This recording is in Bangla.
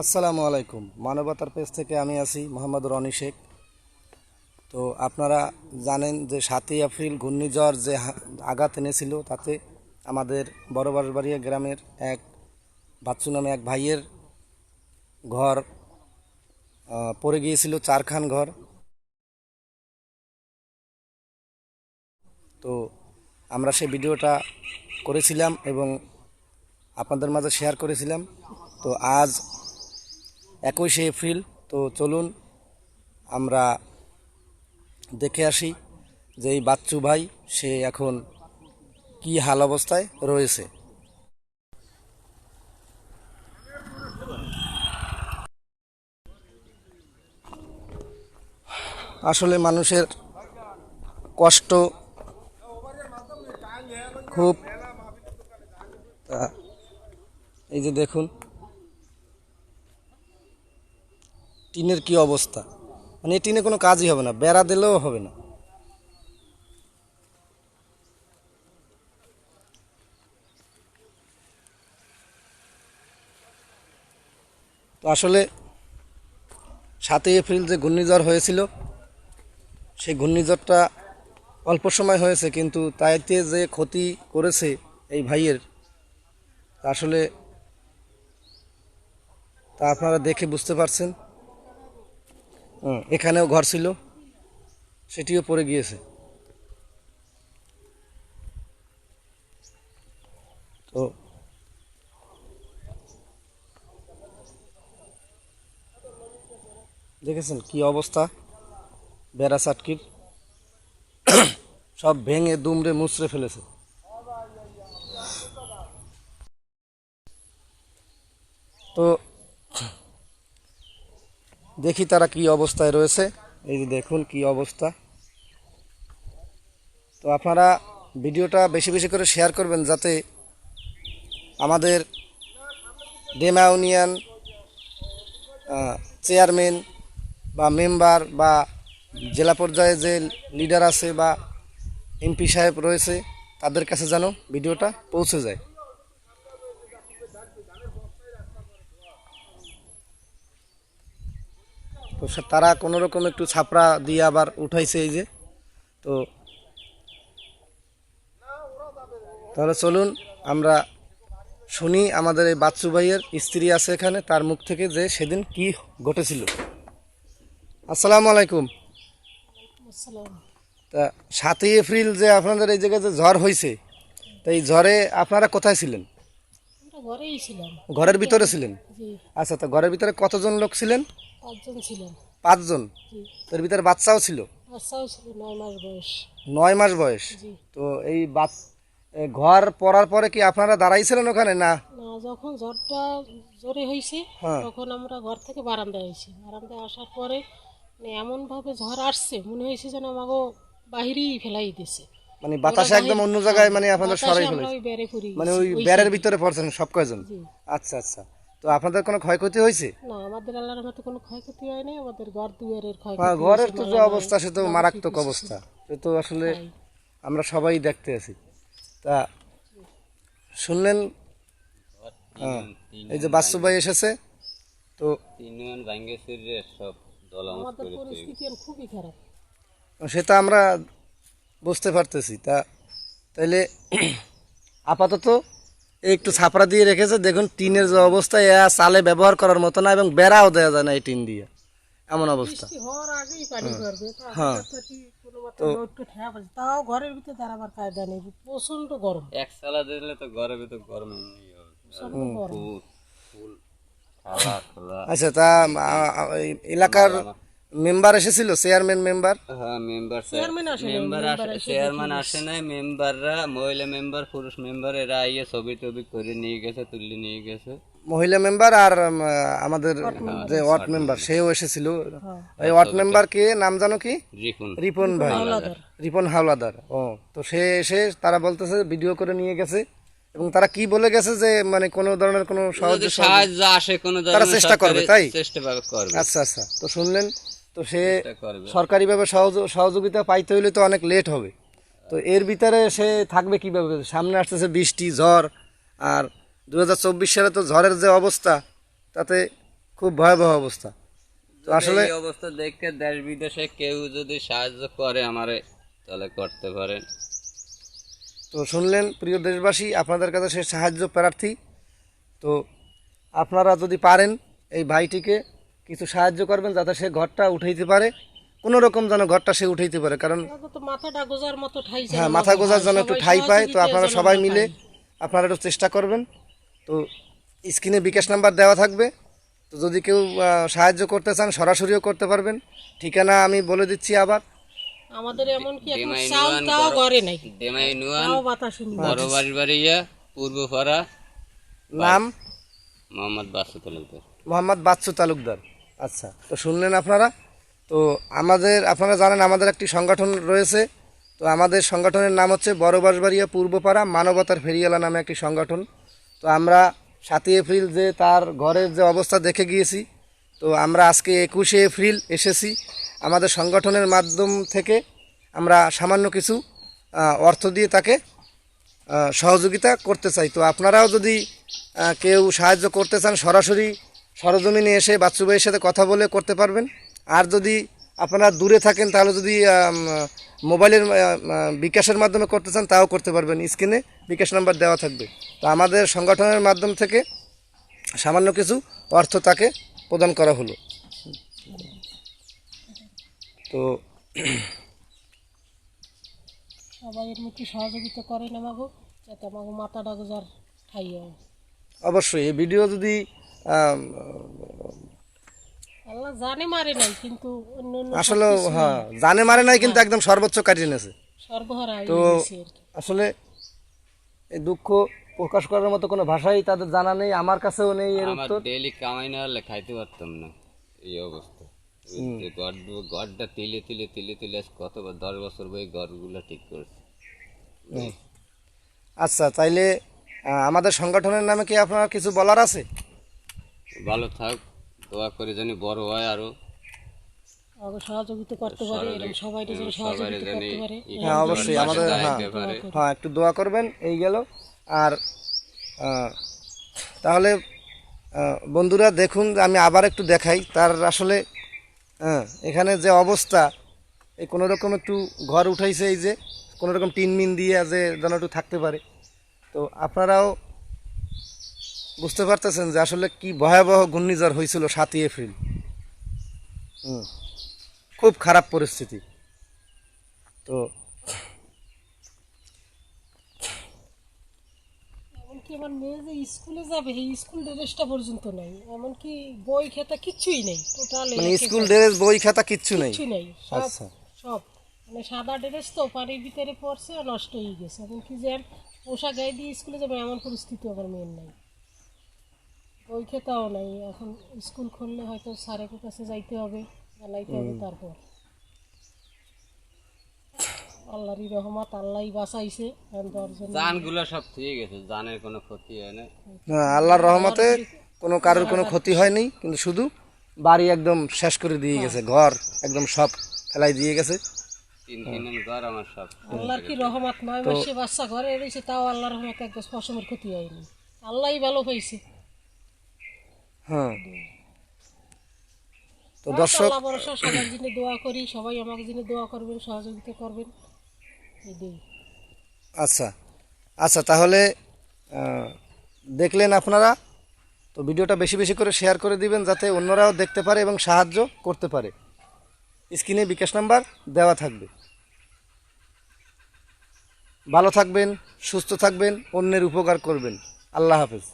আসসালামু আলাইকুম। মানবতার পেজ থেকে আমি আছি মোহাম্মদ রনি শেখ। তো আপনারা জানেন যে সাতই এপ্রিল ঘূর্ণিঝড় যে আঘাত এনেছিল, তাতে আমাদের বড় বাঁশবাড়িয়া গ্রামের এক বাচ্চু নামে এক ভাইয়ের ঘর পড়ে গিয়েছিল, চারখান ঘর। তো আমরা সেই ভিডিওটা করেছিলাম এবং আপনাদের মাঝে শেয়ার করেছিলাম। তো আজ একুশে এপ্রিল, তো চলুন আমরা দেখে আসি যে এই বাচ্চু ভাই, সে এখন কি হাল অবস্থায় রয়েছে। আসলে মানুষের কষ্ট খুব। এই যে দেখুন টিনের কি অবস্থা? মানে এই টিনে কোনো কাজই হবে না, বেড়া দিলেও হবে না। তো আসলে সাতই এপ্রিল যে ঘূর্ণিঝড় হয়েছিল, সেই ঘূর্ণিঝড়টা অল্প সময় হয়েছে, কিন্তু তাইতে যে ক্ষতি করেছে এই ভাইয়ের আসলে তা আপনারা দেখে বুঝতে পারছেন। এখানেও ঘর ছিল, সেটিও পড়ে গিয়েছে। তো দেখেছেন কি অবস্থা? বেড়া চাটকির সব ভেঙে, দুমড়ে, মুচড়ে ফেলেছে। তো দেখি তারা কি অবস্থায় রয়েছে। এই যে দেখুন কি অবস্থা। তো আপনারা ভিডিওটা বেশি বেশি করে শেয়ার করবেন যাতে আমাদের ডেমা ইউনিয়ন চেয়ারম্যান বা মেম্বার বা জেলা পর্যায়ে যে লিডার আছে বা এমপি সাহেব রয়েছে, তাদের কাছে যেন ভিডিওটা পৌঁছে যায়। তো তারা কোনো রকম একটু ছাপড়া দিয়ে আবার উঠাইছে এই যে। তো তাহলে চলুন আমরা শুনি আমাদের এই বাচ্চু ভাইয়ের স্ত্রী আছে এখানে তার মুখ থেকে যে সেদিন কি ঘটেছিল। আসসালামু আলাইকুম। তা সাতই এপ্রিল যে আপনাদের এই জায়গায় যে ঝড় হয়েছে তা এই ঝড়ে আপনারা কোথায় ছিলেন? ঘরের ভিতরে ছিলেন? আচ্ছা তা ঘরের ভিতরে কতজন লোক ছিলেন? পাঁচজন ছিলাম পাঁচজন? তার ভিতরে বাচ্চাও ছিল? বাচ্চাও ছিল নয় মাস বয়স। নয় মাস বয়স? তো এই বাচ ঘর পড়ার পরে কি আপনারা দাঁড়াইছিলেন ওখানে না? যখন জ্বরটা জোরে হয়েছে হ্যাঁ। তখন আমরা ঘর থেকে বারান্দায় আইছি। বারান্দায় আসার পরে মানে এমনভাবে ঝড় আসছে মনে হয়েছে যেন আমাকে বাহিরেই ফেলাই দিছে। মানে বাতাসে একদম অন্য জায়গায় মানে আপনাদের সরাই ফেলেছে। মানে ওই ব্যারের ভিতরে পড়ছেন সব কয়জন আচ্ছা আচ্ছা। তো আপনাদের কোনো ক্ষয়ক্ষতি হয়েছে? না আমাদের আল্লাহর মতো কোনো ক্ষয়ক্ষতি হয় আমাদের ঘর দুয়ারের হ্যাঁ, ক্ষয়ক্ষতি ঘরের তো যে অবস্থা সে তো মারাত্মক অবস্থা। সে তো আসলে আমরা সবাই দেখতে আছি। তা শুনলেন? হ্যাঁ, এই যে বাস্তু ভাই এসেছে তো সব আমাদের পরিস্থিতি খুবই খারাপ। সেটা আমরা বুঝতে পারতেছি। তা তাইলে আপাতত একটু ছাপড়া দিয়ে রেখেছে। দেখুন টিনের যে অবস্থা এ আর চালে ব্যবহার করার মতো না এবং বেড়াও দেওয়া যায় না এই টিন দিয়ে। এমন অবস্থা। বৃষ্টি হওয়ার আগেই পানি করবে তো হ্যাঁ। তো কি কোনো মতো লোডকে ঠেয়া পাচ্ছে তাও ঘরের ভিতরে দাঁড়াবার কায়দা নেই। প্রচণ্ড গরম। এক সালা দিলে তো ঘরের ভিতর গরম আচ্ছা তা এলাকার মেম্বার এসেছিল চেয়ারম্যান মেম্বার? হ্যাঁ মেম্বার চেয়ারম্যান আসে নাই, মেম্বার আসে চেয়ারম্যান আসে নাই মেম্বাররা মহিলা মেম্বার পুরুষ মেম্বার এরা আইয়ে ছবি টবি করে নিয়ে গেছে তুলে নিয়ে গেছে। মহিলা মেম্বার আর আমাদের যে ওয়ার্ড মেম্বার সেও এসেছিল। এই ওয়ার্ড মেম্বার কে? নাম জানো কি? রিপুন। রিপন ভাই। রিপন হাওলাদার ও। তো সে এসে তারা বলতেছে ভিডিও করে নিয়ে গেছে। এবং তারা কি বলে গেছে যে মানে কোনো ধরনের কোনো সাহায্য সাহায্য আসে কোনো তারা চেষ্টা করবে, তাই? চেষ্টা করবে। আচ্ছা আচ্ছা। তো শুনলেন তো সে সরকারিভাবে সহযোগ- সহযোগিতা পাইতে হইলে তো অনেক লেট হবে। তো এর ভিতরে সে থাকবে কীভাবে? সামনে আসতেছে বৃষ্টি ঝড় আর দু চব্বিশ সালে তো ঝড়ের যে অবস্থা তাতে খুব ভয়াবহ অবস্থা। তো আসলে এই অবস্থা দেখে দেশ বিদেশে কেউ যদি সাহায্য করে আমারে তাহলে করতে পারেন। তো শুনলেন প্রিয় দেশবাসী আপনাদের কাছে সে সাহায্য প্রার্থী। তো আপনারা যদি পারেন এই ভাইটিকে কিছু সাহায্য করবেন যাতে সে ঘরটা উঠাইতে পারে। কোনো রকম যেন ঘরটা সে উঠাইতে পারে কারণ আমাকে তো মাথাটা গোজার মতো ঠাই চাই হ্যাঁ মাথা। গোজার জন্য একটু ঠাই পায় তো আপনারা সবাই মিলে আপনারা একটু চেষ্টা করবেন। তো স্ক্রিনে বিকাশ নাম্বার দেওয়া থাকবে। তো যদি কেউ সাহায্য করতে চান সরাসরিও করতে পারবেন। ঠিকানা আমি বলে দিচ্ছি আবার। আমাদের এখন নাই। নুয়ান বড় বাড়ি বাড়িয়া পূর্বপাড়া নাম? মোহাম্মদ বাসু তালুকদার। মোহাম্মদ বাচ্চু তালুকদার। আচ্ছা তো শুনলেন আপনারা? তো আমাদের, আপনারা জানেন আমাদের একটি সংগঠন রয়েছে। তো আমাদের সংগঠনের নাম হচ্ছে বড় বাঁশবাড়িয়া পূর্বপাড়া মানবতার ফেরিয়ালা নামে একটি সংগঠন। তো আমরা সাতই এপ্রিল যে তার ঘরের যে অবস্থা দেখে গিয়েছি, তো আমরা আজকে একুশে এপ্রিল এসেছি। আমাদের সংগঠনের মাধ্যম থেকে আমরা সামান্য কিছু অর্থ দিয়ে তাকে সহযোগিতা করতে চাই। তো আপনারাও যদি কেউ সাহায্য করতে চান সরাসরি সরজমিনে এসে বাচ্চু ভাইয়ের সাথে কথা বলে করতে পারবেন। আর যদি আপনারা দূরে থাকেন তাহলে যদি মোবাইলের বিকাশের মাধ্যমে করতে চান তাও করতে পারবেন। স্ক্রিনে বিকাশ নাম্বার দেওয়া থাকবে। তো আমাদের সংগঠনের মাধ্যম থেকে সামান্য কিছু অর্থ তাকে প্রদান করা হলো। তো সহযোগিতা করেন আমাকে যাতে আমাকে অবশ্যই এই ভিডিও যদি জানে মারে নাই কিন্তু অন্য অন্য আসলে হ্যাঁ জানে মারে নাই কিন্তু একদম সর্বোচ্চ কাটিয়ে সর্বহারা তো। আসলে এই দুঃখ প্রকাশ করার মতো কোনো ভাষাই তাদের জানা নেই আমার কাছেও নেই এর আমার উত্তর। ডেইলি কামাই না হলে খাইতে পারতাম না এই অবস্থা। ঘরটা তিলে তিলে তিলে তিলে কতবার দশ বছর বই ঘরগুলো ঠিক করেছে। আচ্ছা তাইলে আমাদের সংগঠনের নামে কি আপনার কিছু বলার আছে? ভালো থাক দোয়া করে জানি বড় হয় আরও। আমাকে সহযোগিতা করতে পারে এরকম সবাই যেন সহযোগিতা করতে পারে। হ্যাঁ অবশ্যই আমাদের হ্যাঁ হ্যাঁ একটু দোয়া করবেন এই গেল। আর তাহলে বন্ধুরা দেখুন আমি আবার একটু দেখাই তার আসলে হ্যাঁ এখানে যে অবস্থা এই কোনো রকম একটু ঘর উঠাইছে এই যে কোনো রকম টিন মিন দিয়ে যে যেন একটু থাকতে পারে। তো আপনারাও বুঝতে পারতেছেন যে আসলে কি ভয়াবহ ঘূর্ণিঝড় হয়েছিল সাতই এপ্রিল? খুব খারাপ পরিস্থিতি। তো এমনকি আমার মেয়ে যে স্কুলে যাবে এই স্কুল ড্রেসটা পর্যন্ত নাই। এমনকি বই খাতা কিচ্ছুই নেই। টোটাল মানে স্কুল ড্রেস বই খাতা কিচ্ছু নেই? কিচ্ছু নেই। সব আচ্ছা। সব। মানে সাদা ড্রেস তো পানির ভিতরে পড়ছে নষ্ট হয়ে গেছে। এমনকি যে পোশাক গায়ে দিয়ে স্কুলে যাবে এমন পরিস্থিতি আমার মেয়ের নাই। বই খেতাও নাই। এখন স্কুল খুললে হয়তো স্যারের কাছে যাইতে হবে জানাইতে হবে তারপর। আল্লাহরই রহমত আল্লাহই বাঁচাইছে জানগুলো সব ঠিক আছে জানের কোনো ক্ষতি হয় না হ্যাঁ, আল্লাহর রহমতে কোনো কারোর কোনো ক্ষতি হয়নি কিন্তু শুধু বাড়ি একদম শেষ করে দিয়ে গেছে ঘর একদম সব ফেলাই দিয়ে গেছে। তিন তিন ঘর আমার সব আল্লাহর কি রহমত? নয় মাসে বাচ্চা ঘরে রয়েছে তাও আল্লাহর রহমত একদম ফসমের ক্ষতি হয়নি। আল্লাহই ভালো হয়েছে হ্যাঁ। তো দর্শক ভরসা সবার জন্য দোয়া করি সবাই আমাকে জন্য দোয়া করবেন সহযোগিতা করবেন। আচ্ছা। আচ্ছা তাহলে দেখলেন আপনারা তো ভিডিওটা বেশি বেশি করে শেয়ার করে দিবেন যাতে অন্যরাও দেখতে পারে এবং সাহায্য করতে পারে। স্ক্রিনে বিকাশ নাম্বার দেওয়া থাকবে। ভালো থাকবেন সুস্থ থাকবেন অন্যের উপকার করবেন। আল্লাহ হাফেজ।